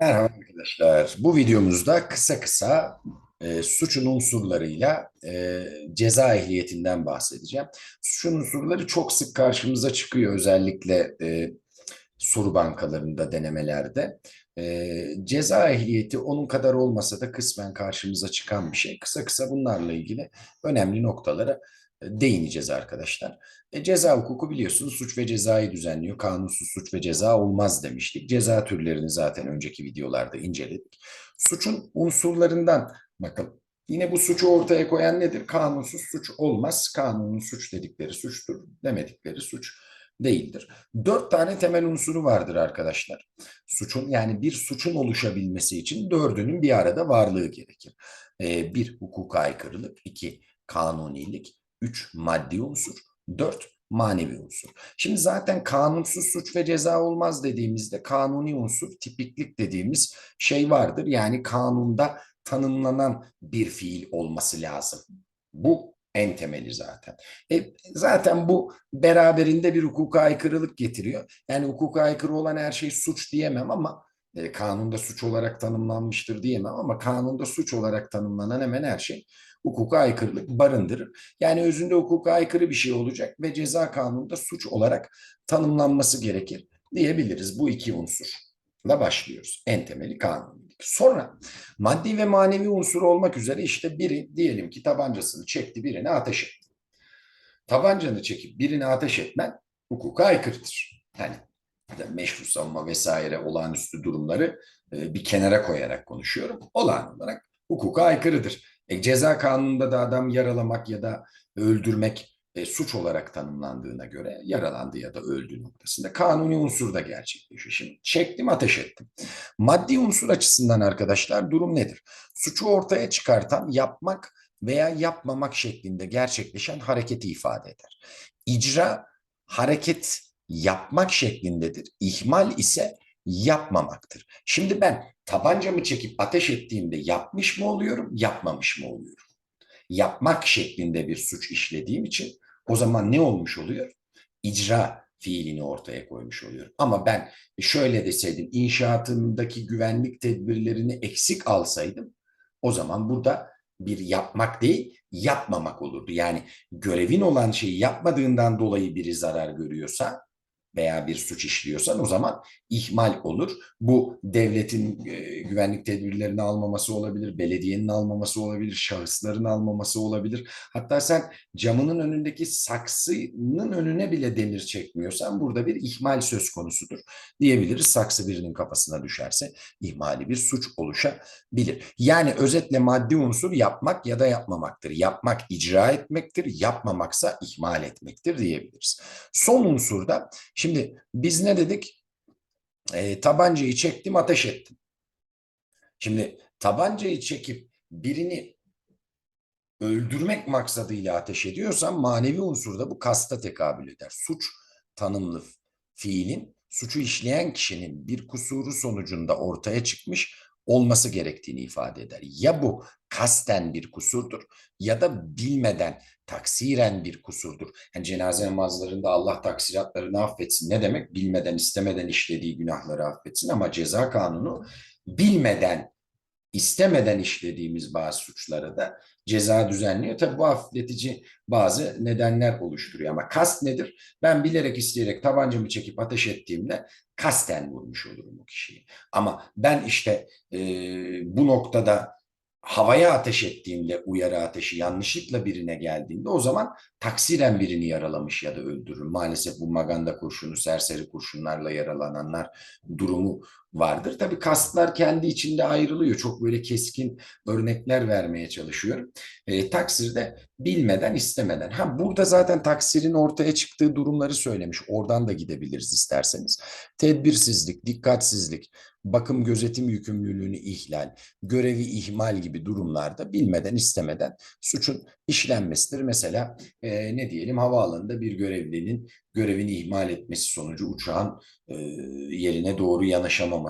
Merhaba arkadaşlar. Bu videomuzda kısa kısa e, suçun unsurlarıyla e, ceza ehliyetinden bahsedeceğim. Suçun unsurları çok sık karşımıza çıkıyor özellikle e, soru bankalarında, denemelerde. E, ceza ehliyeti onun kadar olmasa da kısmen karşımıza çıkan bir şey. Kısa kısa bunlarla ilgili önemli noktalara değineceğiz arkadaşlar. E, ceza hukuku biliyorsunuz suç ve cezayı düzenliyor. Kanunsuz suç ve ceza olmaz demiştik. Ceza türlerini zaten önceki videolarda inceledik. Suçun unsurlarından bakalım. Yine bu suçu ortaya koyan nedir? Kanunsuz suç olmaz. Kanunun suç dedikleri suçtur, demedikleri suç değildir. Dört tane temel unsuru vardır arkadaşlar. Suçun yani bir suçun oluşabilmesi için dördünün bir arada varlığı gerekir. Ee, bir, hukuka aykırılık. iki kanunilik. Üç, maddi unsur. Dört, manevi unsur. Şimdi zaten kanunsuz suç ve ceza olmaz dediğimizde kanuni unsur, tipiklik dediğimiz şey vardır. Yani kanunda tanımlanan bir fiil olması lazım. Bu en temeli zaten. E, zaten bu beraberinde bir hukuka aykırılık getiriyor. Yani hukuka aykırı olan her şey suç diyemem ama e, kanunda suç olarak tanımlanmıştır diyemem ama kanunda suç olarak tanımlanan hemen her şey hukuka aykırılık barındırır. Yani özünde hukuka aykırı bir şey olacak ve ceza kanununda suç olarak tanımlanması gerekir diyebiliriz. Bu iki unsurla başlıyoruz. En temeli kanunilik. Sonra maddi ve manevi unsur olmak üzere işte biri diyelim ki tabancasını çekti birine ateş etti. Tabancanı çekip birine ateş etmen hukuka aykırıdır. Yani meşru savunma vesaire olağanüstü durumları bir kenara koyarak konuşuyorum. Olağan olarak hukuka aykırıdır. E, ceza kanununda da adam yaralamak ya da öldürmek e, suç olarak tanımlandığına göre yaralandı ya da öldü noktasında kanuni unsur da gerçekleşiyor. Şimdi çektim ateş ettim. Maddi unsur açısından arkadaşlar durum nedir? Suçu ortaya çıkartan yapmak veya yapmamak şeklinde gerçekleşen hareketi ifade eder. İcra hareket yapmak şeklindedir. İhmal ise yapmamaktır. Şimdi ben tabancamı çekip ateş ettiğimde yapmış mı oluyorum, yapmamış mı oluyorum? Yapmak şeklinde bir suç işlediğim için o zaman ne olmuş oluyor? İcra fiilini ortaya koymuş oluyorum. Ama ben şöyle deseydim, inşaatındaki güvenlik tedbirlerini eksik alsaydım, o zaman burada bir yapmak değil, yapmamak olurdu. Yani görevin olan şeyi yapmadığından dolayı biri zarar görüyorsa, veya bir suç işliyorsan o zaman ihmal olur. Bu devletin e, güvenlik tedbirlerini almaması olabilir, belediyenin almaması olabilir, şahısların almaması olabilir. Hatta sen camının önündeki saksının önüne bile demir çekmiyorsan burada bir ihmal söz konusudur diyebiliriz. Saksı birinin kafasına düşerse ihmali bir suç oluşabilir. Yani özetle maddi unsur yapmak ya da yapmamaktır. Yapmak icra etmektir, yapmamaksa ihmal etmektir diyebiliriz. Son unsur da Şimdi biz ne dedik? E, tabancayı çektim, ateş ettim. Şimdi tabancayı çekip birini öldürmek maksadıyla ateş ediyorsam manevi unsurda bu kasta tekabül eder. Suç tanımlı fiilin suçu işleyen kişinin bir kusuru sonucunda ortaya çıkmış olması gerektiğini ifade eder. Ya bu kasten bir kusurdur ya da bilmeden taksiren bir kusurdur. Yani cenaze namazlarında Allah taksiratlarını affetsin. Ne demek? Bilmeden, istemeden işlediği günahları affetsin ama ceza kanunu bilmeden istemeden işlediğimiz bazı suçlara da ceza düzenliyor. Tabii bu hafifletici bazı nedenler oluşturuyor ama kast nedir? Ben bilerek isteyerek tabancamı çekip ateş ettiğimde kasten vurmuş olurum o kişiyi. Ama ben işte e, bu noktada havaya ateş ettiğinde uyarı ateşi yanlışlıkla birine geldiğinde o zaman taksiren birini yaralamış ya da öldürür. Maalesef bu maganda kurşunu, serseri kurşunlarla yaralananlar durumu vardır. Tabii kastlar kendi içinde ayrılıyor. Çok böyle keskin örnekler vermeye çalışıyorum. E, taksirde bilmeden istemeden. Ha burada zaten taksirin ortaya çıktığı durumları söylemiş. Oradan da gidebiliriz isterseniz. Tedbirsizlik, dikkatsizlik, bakım gözetim yükümlülüğünü ihlal, görevi ihmal gibi durumlarda bilmeden istemeden suçun işlenmesidir. Mesela e, ne diyelim havaalanında bir görevlinin görevini ihmal etmesi sonucu uçağın e, yerine doğru yanaşamaması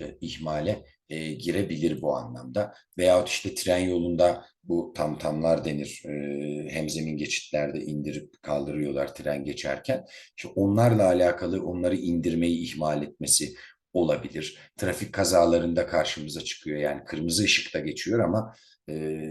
e, ihmale e, girebilir bu anlamda. Veyahut işte tren yolunda bu tam tamlar denir. E, hemzemin geçitlerde indirip kaldırıyorlar tren geçerken. İşte onlarla alakalı onları indirmeyi ihmal etmesi, olabilir. Trafik kazalarında karşımıza çıkıyor. Yani kırmızı ışıkta geçiyor ama e,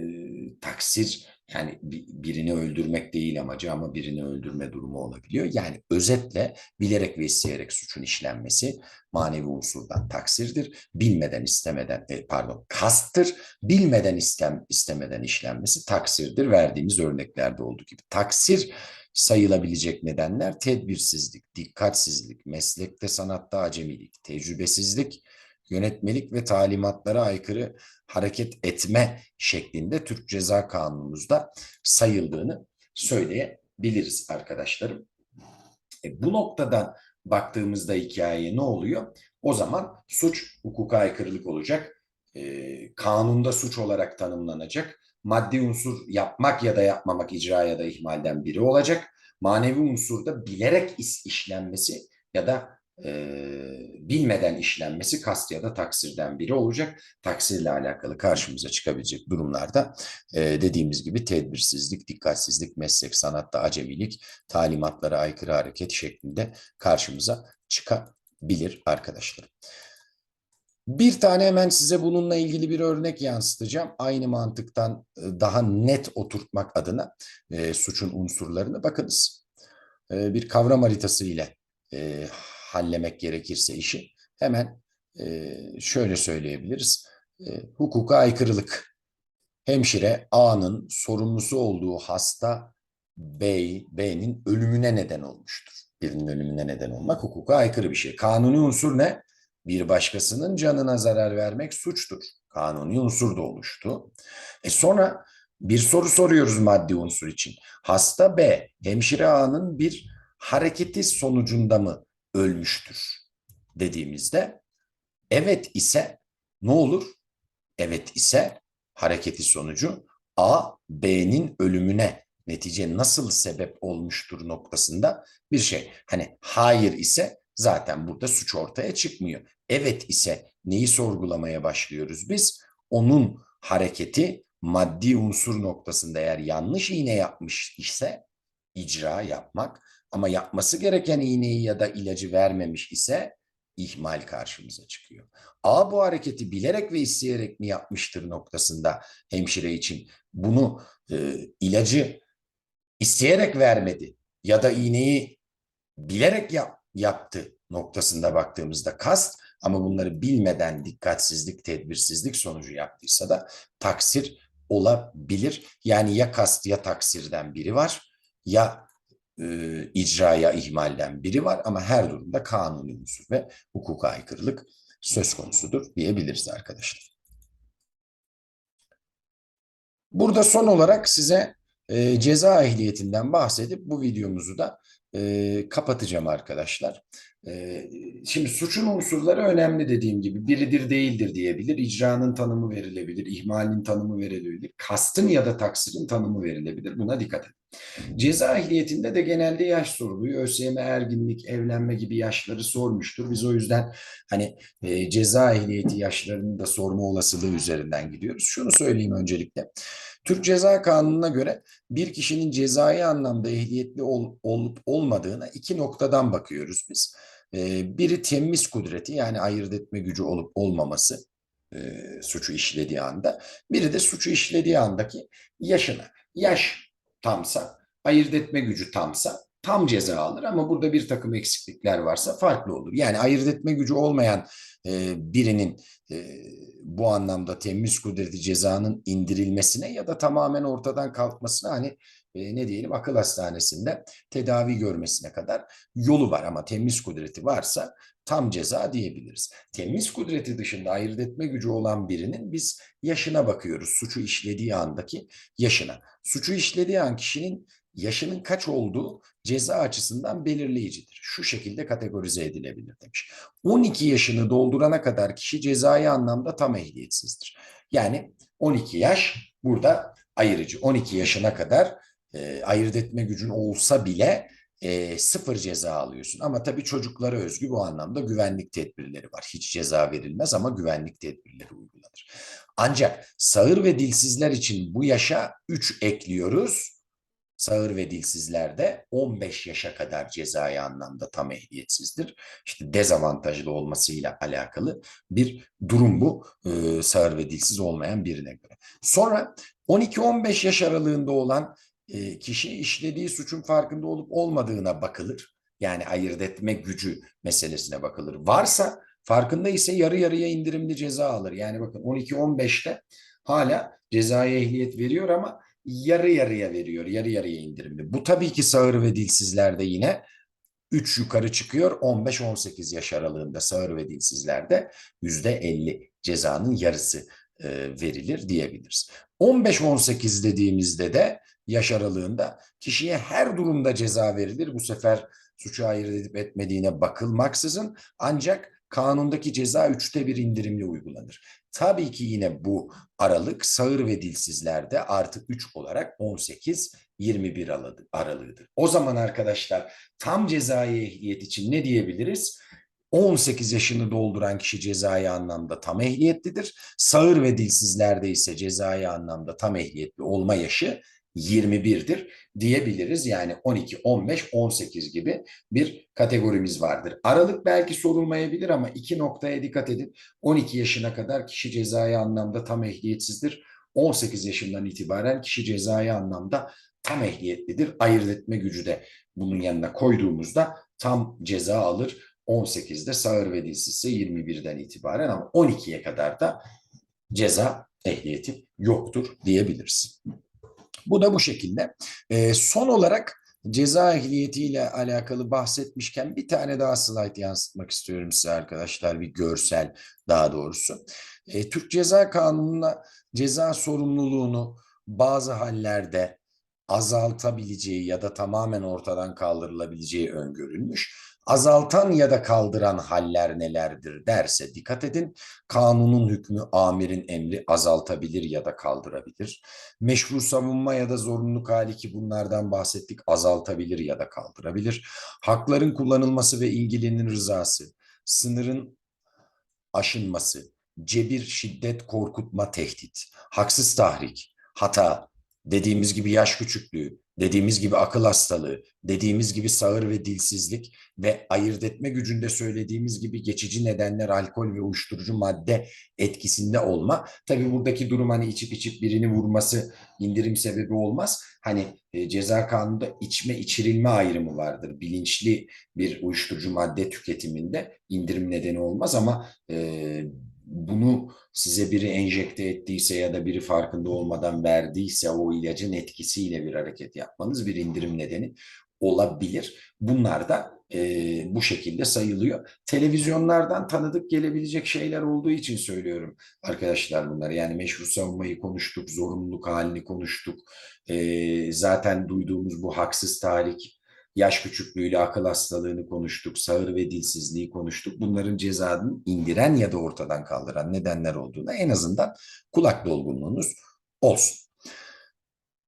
taksir yani birini öldürmek değil amacı ama birini öldürme durumu olabiliyor. Yani özetle bilerek ve isteyerek suçun işlenmesi manevi unsurdan taksirdir. Bilmeden istemeden e, pardon kasttır. Bilmeden istem, istemeden işlenmesi taksirdir. Verdiğimiz örneklerde olduğu gibi. Taksir sayılabilecek nedenler tedbirsizlik, dikkatsizlik, meslekte sanatta acemilik, tecrübesizlik, yönetmelik ve talimatlara aykırı hareket etme şeklinde Türk Ceza Kanunumuzda sayıldığını söyleyebiliriz arkadaşlarım. E, bu noktadan baktığımızda hikayeye ne oluyor? O zaman suç hukuka aykırılık olacak. E, kanunda suç olarak tanımlanacak. Maddi unsur yapmak ya da yapmamak icra ya da ihmalden biri olacak. Manevi unsurda bilerek iş, işlenmesi ya da e, bilmeden işlenmesi kast ya da taksirden biri olacak. Taksirle alakalı karşımıza çıkabilecek durumlarda e, dediğimiz gibi tedbirsizlik, dikkatsizlik, meslek, sanatta acemilik, talimatlara aykırı hareket şeklinde karşımıza çıkabilir arkadaşlar. Bir tane hemen size bununla ilgili bir örnek yansıtacağım. Aynı mantıktan daha net oturtmak adına e, suçun unsurlarını bakınız. E, bir kavram haritası ile e, hallemek gerekirse işi hemen e, şöyle söyleyebiliriz. E, hukuka aykırılık. Hemşire A'nın sorumlusu olduğu hasta B, B'nin ölümüne neden olmuştur. Birinin ölümüne neden olmak hukuka aykırı bir şey. Kanuni unsur ne? Bir başkasının canına zarar vermek suçtur. Kanuni unsur da oluştu. E sonra bir soru soruyoruz maddi unsur için. Hasta B, hemşire A'nın bir hareketi sonucunda mı ölmüştür dediğimizde evet ise ne olur? Evet ise hareketi sonucu A, B'nin ölümüne netice nasıl sebep olmuştur noktasında bir şey. Hani hayır ise zaten burada suç ortaya çıkmıyor. Evet ise neyi sorgulamaya başlıyoruz biz? Onun hareketi maddi unsur noktasında eğer yanlış iğne yapmış ise icra yapmak ama yapması gereken iğneyi ya da ilacı vermemiş ise ihmal karşımıza çıkıyor. A bu hareketi bilerek ve isteyerek mi yapmıştır noktasında hemşire için bunu e, ilacı isteyerek vermedi ya da iğneyi bilerek yap, yaptı noktasında baktığımızda kast ama bunları bilmeden dikkatsizlik, tedbirsizlik sonucu yaptıysa da taksir olabilir. Yani ya kast ya taksirden biri var ya e, icraya ihmalden biri var ama her durumda kanuni unsur ve hukuka aykırılık söz konusudur diyebiliriz arkadaşlar. Burada son olarak size e, ceza ehliyetinden bahsedip bu videomuzu da e, kapatacağım arkadaşlar. E, şimdi suçun unsurları önemli dediğim gibi. Biridir değildir diyebilir. İcranın tanımı verilebilir. ihmalin tanımı verilebilir. Kastın ya da taksirin tanımı verilebilir. Buna dikkat edin. Ceza ehliyetinde de genelde yaş soruluyor. ÖSYM erginlik, evlenme gibi yaşları sormuştur. Biz o yüzden hani e, ceza ehliyeti yaşlarını da sorma olasılığı üzerinden gidiyoruz. Şunu söyleyeyim öncelikle. Türk Ceza Kanunu'na göre bir kişinin cezai anlamda ehliyetli ol, olup olmadığına iki noktadan bakıyoruz biz. Ee, biri temiz kudreti yani ayırt etme gücü olup olmaması e, suçu işlediği anda. Biri de suçu işlediği andaki yaşına. Yaş tamsa, ayırt etme gücü tamsa tam ceza alır ama burada bir takım eksiklikler varsa farklı olur. Yani ayırt etme gücü olmayan e, birinin e, bu anlamda temiz kudreti cezanın indirilmesine ya da tamamen ortadan kalkmasına hani e, ne diyelim akıl hastanesinde tedavi görmesine kadar yolu var ama temiz kudreti varsa tam ceza diyebiliriz. Temiz kudreti dışında ayırt etme gücü olan birinin biz yaşına bakıyoruz. Suçu işlediği andaki yaşına. Suçu işlediği an kişinin yaşının kaç olduğu ceza açısından belirleyicidir. Şu şekilde kategorize edilebilir demiş. 12 yaşını doldurana kadar kişi cezai anlamda tam ehliyetsizdir. Yani 12 yaş burada ayırıcı. 12 yaşına kadar e, ayırt etme gücün olsa bile e, sıfır ceza alıyorsun. Ama tabii çocuklara özgü bu anlamda güvenlik tedbirleri var. Hiç ceza verilmez ama güvenlik tedbirleri uygulanır. Ancak sağır ve dilsizler için bu yaşa 3 ekliyoruz Sağır ve dilsizlerde 15 yaşa kadar cezai anlamda tam ehliyetsizdir. İşte dezavantajlı olmasıyla alakalı bir durum bu sağır ve dilsiz olmayan birine göre. Sonra 12-15 yaş aralığında olan kişi işlediği suçun farkında olup olmadığına bakılır. Yani ayırt etme gücü meselesine bakılır. Varsa farkında ise yarı yarıya indirimli ceza alır. Yani bakın 12-15'te hala cezai ehliyet veriyor ama yarı yarıya veriyor. Yarı yarıya indirimli. Bu tabii ki sağır ve dilsizlerde yine 3 yukarı çıkıyor. 15-18 yaş aralığında sağır ve dilsizlerde %50 cezanın yarısı e, verilir diyebiliriz. 15-18 dediğimizde de yaş aralığında kişiye her durumda ceza verilir. Bu sefer suçu ayırt edip etmediğine bakılmaksızın ancak kanundaki ceza üçte bir indirimli uygulanır. Tabii ki yine bu aralık sağır ve dilsizlerde artı 3 olarak 18-21 aralığıdır. O zaman arkadaşlar tam cezai ehliyet için ne diyebiliriz? 18 yaşını dolduran kişi cezai anlamda tam ehliyetlidir. Sağır ve dilsizlerde ise cezai anlamda tam ehliyetli olma yaşı 21'dir diyebiliriz. Yani 12, 15, 18 gibi bir kategorimiz vardır. Aralık belki sorulmayabilir ama iki noktaya dikkat edin. 12 yaşına kadar kişi cezai anlamda tam ehliyetsizdir. 18 yaşından itibaren kişi cezai anlamda tam ehliyetlidir. Ayırt etme gücü de bunun yanına koyduğumuzda tam ceza alır. 18'de sağır ve dilsizse 21'den itibaren ama 12'ye kadar da ceza ehliyeti yoktur diyebiliriz. Bu da bu şekilde. E, son olarak ceza ehliyetiyle alakalı bahsetmişken bir tane daha slide yansıtmak istiyorum size arkadaşlar. Bir görsel daha doğrusu. E, Türk Ceza Kanunu'na ceza sorumluluğunu bazı hallerde azaltabileceği ya da tamamen ortadan kaldırılabileceği öngörülmüş. Azaltan ya da kaldıran haller nelerdir derse dikkat edin. Kanunun hükmü amirin emri azaltabilir ya da kaldırabilir. Meşru savunma ya da zorunluluk hali ki bunlardan bahsettik azaltabilir ya da kaldırabilir. Hakların kullanılması ve ilgilinin rızası, sınırın aşınması, cebir, şiddet, korkutma, tehdit, haksız tahrik, hata, dediğimiz gibi yaş küçüklüğü, dediğimiz gibi akıl hastalığı, dediğimiz gibi sağır ve dilsizlik ve ayırt etme gücünde söylediğimiz gibi geçici nedenler alkol ve uyuşturucu madde etkisinde olma. Tabii buradaki durum hani içip içip birini vurması indirim sebebi olmaz. Hani e, ceza kanununda içme içirilme ayrımı vardır. Bilinçli bir uyuşturucu madde tüketiminde indirim nedeni olmaz ama e, bunu size biri enjekte ettiyse ya da biri farkında olmadan verdiyse o ilacın etkisiyle bir hareket yapmanız bir indirim nedeni olabilir. Bunlar da e, bu şekilde sayılıyor. Televizyonlardan tanıdık gelebilecek şeyler olduğu için söylüyorum arkadaşlar bunları. Yani meşru savunmayı konuştuk, zorunluluk halini konuştuk. E, zaten duyduğumuz bu haksız tahrik yaş küçüklüğüyle akıl hastalığını konuştuk, sağır ve dilsizliği konuştuk. Bunların cezanın indiren ya da ortadan kaldıran nedenler olduğuna en azından kulak dolgunluğunuz olsun.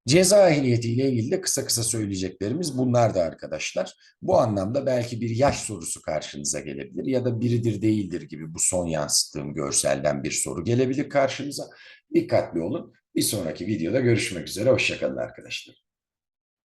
Ceza ehliyetiyle ilgili de kısa kısa söyleyeceklerimiz bunlar da arkadaşlar. Bu anlamda belki bir yaş sorusu karşınıza gelebilir ya da biridir değildir gibi bu son yansıttığım görselden bir soru gelebilir karşınıza. Dikkatli olun. Bir sonraki videoda görüşmek üzere. Hoşçakalın arkadaşlar.